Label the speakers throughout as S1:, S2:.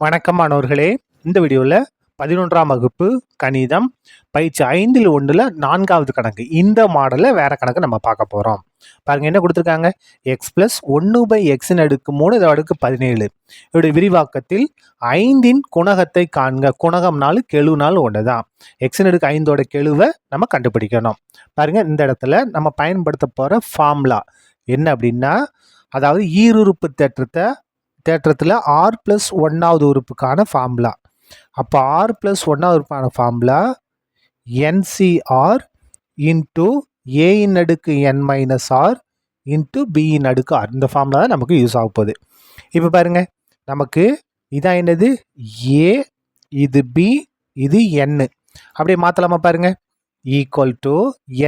S1: வணக்கம் மாணவர்களே. இந்த வீடியோவில் பதினொன்றாம் வகுப்பு கணிதம் பயிற்சி ஐந்தில் ஒன்றில் நான்காவது கணக்கு. இந்த மாடலில் வேறு கணக்கு நம்ம பார்க்க போகிறோம் பாருங்கள் என்ன கொடுத்துருக்காங்க? எக்ஸ் ப்ளஸ் ஒன்று பை எக்ஸின் அடுக்கு மூணு இதை அடுக்கு பதினேழு. இதோடைய விரிவாக்கத்தில் ஐந்தின் குணகத்தை காண்க. குணகம் நாலு கெழு நாள் ஒன்று தான் எக்ஸின் அடுக்கு ஐந்தோட கெழுவை நம்ம கண்டுபிடிக்கணும். பாருங்கள் இந்த இடத்துல நம்ம பயன்படுத்த போகிற ஃபார்முலா என்ன அப்படின்னா அதாவது ஈருறுப்பு தேற்றத்தை தேற்றத்தில் ஆர் ப்ளஸ் ஒன்றாவது உறுப்புக்கான ஃபார்முலா அப்போ ஆர் ப்ளஸ் ஒன்றாவது உறுப்பான ஃபார்முலா என்சிஆர் இன்ட்டு ஏயின் அடுக்கு என் மைனஸ் ஆர் இன்ட்டு பியின் அடுக்கு ஆர் இந்த ஃபார்முலா தான் நமக்கு யூஸ் ஆக போகுது. இப்போ பாருங்கள் நமக்கு இதான் என்னது? ஏ இது பி இது என்னு அப்படியே மாற்றலாமா பாருங்கள் ஈக்குவல் டு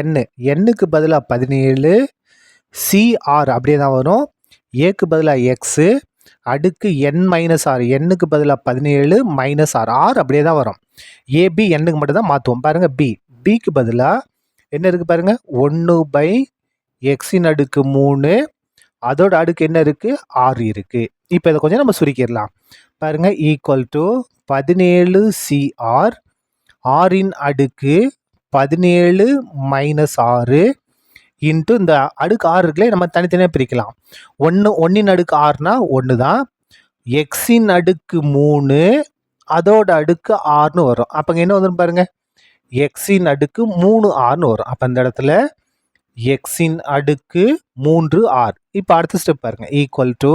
S1: என்னு எண்ணுக்கு பதிலாக பதினேழு சிஆர் அப்படியே தான் வரும். ஏக்கு பதிலாக எக்ஸு அடுக்கு என் மைனஸ் ஆர் எண்ணுக்கு பதிலாக பதினேழு மைனஸ் ஆர் ஆர் அப்படியே தான் வரும். ஏபி எண்ணுக்கு மட்டும் தான் மாற்றுவோம் பாருங்கள் பி பிக்கு பதிலாக என்ன இருக்குது பாருங்கள் ஒன்று பை எக்ஸின் அடுக்கு மூணு. அதோட அடுக்கு என்ன இருக்குது ஆறு இருக்குது இப்போ இதை கொஞ்சம் நம்ம சுருக்கிடலாம். பாருங்கள் ஈக்குவல் டு பதினேழு சிஆர் ஆறின் அடுக்கு பதினேழு மைனஸ் ஆறு இன்ட்டு இந்த அடுக்கு ஆறு இருக்குல்ல நம்ம தனித்தனியாக பிரிக்கலாம். ஒன்று ஒன்றின் அடுக்கு ஆறுனா ஒன்று தான் எக்ஸின் அடுக்கு மூணு அதோட அடுக்கு ஆறுனு வரும். அப்போ என்ன வந்துடும் பாருங்க? எக்ஸின் அடுக்கு மூணு ஆறுனு வரும். அப்போ இந்த இடத்துல எக்ஸின் அடுக்கு மூன்று ஆர் இப்போ அடுத்த ஸ்டெப் பாருங்க. ஈக்குவல் டு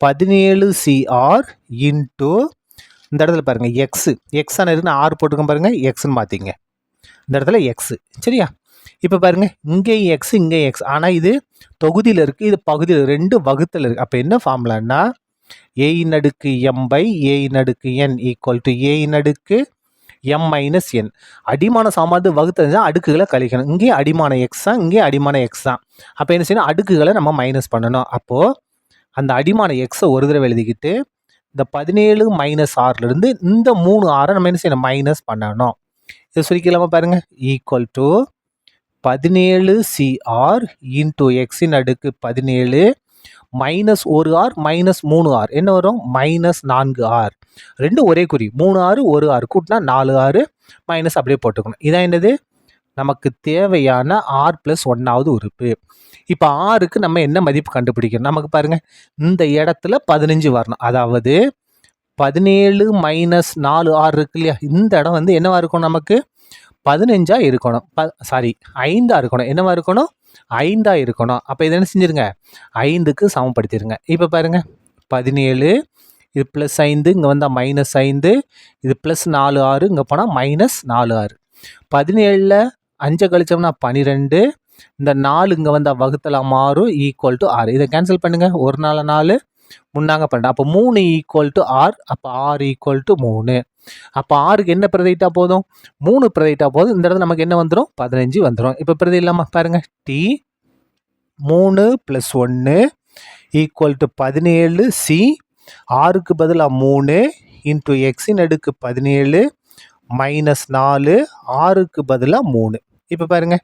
S1: பதினேழு சிஆர் இன்ட்டு இந்த இடத்துல பாருங்க எக்ஸு எக்ஸ் இருக்குன்னு ஆறு போட்டுக்க பாருங்க. எக்ஸ்ன்னு மாற்றிங்க இந்த இடத்துல எக்ஸு சரியா? இப்போ பாருங்க இங்கே எக்ஸ் இங்கே எக்ஸ் ஆனால் இது தொகுதியில் இருக்குது இது பகுதியில் ரெண்டு வகுத்தில் இருக்குது அப்போ என்ன ஃபார்முலான்னா ஏயின் அடுக்கு எம் பை ஏயின் அடுக்கு என் ஈக்குவல் டு ஏயின் அடுக்கு எம் மைனஸ் என் அடிமான சாமானது வகுத்தல் தான் அடுக்குகளை கழிக்கணும். இங்கேயும் அடிமான எக்ஸ் தான் இங்கேயும் அடிமான எக்ஸ் தான். அப்போ என்ன செய்யணும்? அடுக்குகளை நம்ம மைனஸ் பண்ணணும். அப்போது அந்த அடிமான எக்ஸை ஒரு தடவை எழுதிக்கிட்டு இந்த பதினேழு மைனஸ் ஆறுலேருந்து இந்த மூணு ஆறை நம்ம என்ன செய்யணும்? மைனஸ் பண்ணணும். இது சுருக்கலாமா பாருங்கள் ஈக்குவல் டு பதினேழு சிஆர் இன்டூ எக்ஸின் அடுக்கு பதினேழு மைனஸ் ஒரு ஆர் மைனஸ் மூணு ஆர் என்ன வரும்? மைனஸ் நான்கு ஆர் ரெண்டும் ஒரே குறி. மூணு ஆறு ஒரு ஆறு கூட்டினா நாலு ஆறு மைனஸ் அப்படியே போட்டுக்கணும். இதான் என்னது? நமக்கு தேவையான ஆர் ப்ளஸ் ஒன்றாவது உறுப்பு. இப்போ ஆறுக்கு நம்ம என்ன மதிப்பு கண்டுபிடிக்கணும்? நமக்கு பாருங்கள் இந்த இடத்துல பதினஞ்சு வரணும். அதாவது பதினேழு மைனஸ் நாலு ஆறு இருக்கு இல்லையா? இந்த இடம் வந்து என்னவாக இருக்கும் நமக்கு? பதினஞ்சா இருக்கணும். ப சாரி ஐந்தாக இருக்கணும். என்னவா இருக்கணும்? ஐந்தாக இருக்கணும். அப்போ இதை என்ன செஞ்சுருங்க? ஐந்துக்கு சமப்படுத்திடுங்க இப்போ பாருங்க. பதினேழு இது ப்ளஸ் ஐந்து இங்கே வந்தால் மைனஸ் ஐந்து. இது ப்ளஸ் நாலு ஆறு இங்கே போனால் மைனஸ் நாலு ஆறு. பதினேழில் அஞ்சை கழிச்சோம்னா பன்னிரெண்டு இந்த நாலு இங்கே வந்தால் வகுத்தலாம் மாறும் ஈக்குவல் டு ஆறு. இதை கேன்சல் பண்ணுங்கள் ஒரு நாள் நாலு முன்னாங்க பன்னெண்டு. அப்போ மூணு ஈக்குவல் டு ஆர் அப்போ ஆறு ஈக்குவல் டு மூணு. அப்போ ஆறுக்கு என்ன பிரதிட்டா போதும்? மூணு பிரதிட்டா போதும். இந்த இடத்துல நமக்கு என்ன வந்துடும் பதினஞ்சு வந்துடும் இப்போ பிரதி இல்லாமல் பாருங்கள் டி மூணு ப்ளஸ் ஒன்று ஈக்குவல் டு பதினேழு. சி ஆறுக்கு பதிலாக மூணு இன்ட்டு எக்ஸின் அடுக்கு பதினேழு மைனஸ் நாலு ஆறுக்கு பதிலாக மூணு. இப்போ பாருங்கள்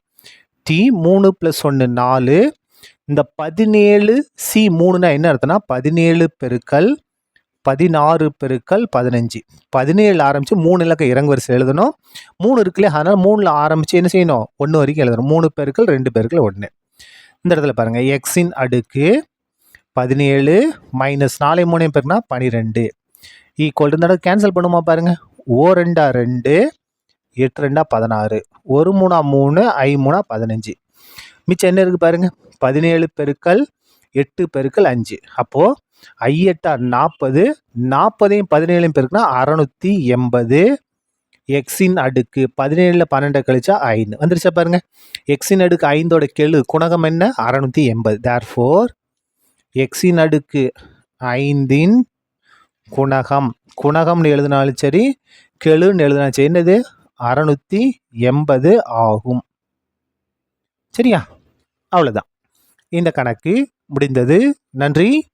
S1: டி மூணு ப்ளஸ் ஒன்று நாலு. இந்த பதினேழு சி மூணுனா என்ன அர்த்தம்னா? பதினேழு பெருக்கல் பதினாறு பெருக்கள் பதினஞ்சு. பதினேழு ஆரம்பித்து மூணு இலக்க இறங்கு வரிசை எழுதணும். மூணு இருக்குல்லையே? அதனால் மூணில் ஆரம்பித்து என்ன செய்யணும்? ஒன்று வரைக்கும் எழுதணும். மூணு பெருக்கள் ரெண்டு பெருக்கள் ஒன்று இந்த இடத்துல பாருங்கள் எக்ஸின் அடுக்கு பதினேழு மைனஸ் நாலு மூணையும் பெருக்குனா பனிரெண்டு. ஈக்குவல் இந்த இடத்துல கேன்சல் பண்ணுமா பாருங்கள் ஓ ரெண்டா ரெண்டு எட்டு ரெண்டா பதினாறு. ஒரு மூணா மூணு ஐ மூணா பதினஞ்சு. மிச்சம் என்ன இருக்குது பாருங்கள் பதினேழு பெருக்கள் எட்டு பெருக்கள் அஞ்சு. அப்போது ஐயட்டா நாற்பது நாற்பதையும் பதினேழையும் பெருக்குனா அறநூற்றி எண்பது. எக்ஸின் அடுக்கு பதினேழில் பன்னெண்டை கழிச்சா ஐந்து. வந்துருச்சா பாருங்க. எக்ஸின் அடுக்கு ஐந்தோட கெழு குணகம் என்ன? அறநூற்றி எண்பது. தேர் ஃபோர் எக்ஸின் அடுக்கு ஐந்தின் குணகம். குணகம்னு எழுதினாலும் சரி கெழுன்னு எழுதினாலும் சரி என்னது? அறநூற்றி எண்பது ஆகும். சரியா? அவ்வளோதான் இந்த கணக்கு முடிந்தது. நன்றி.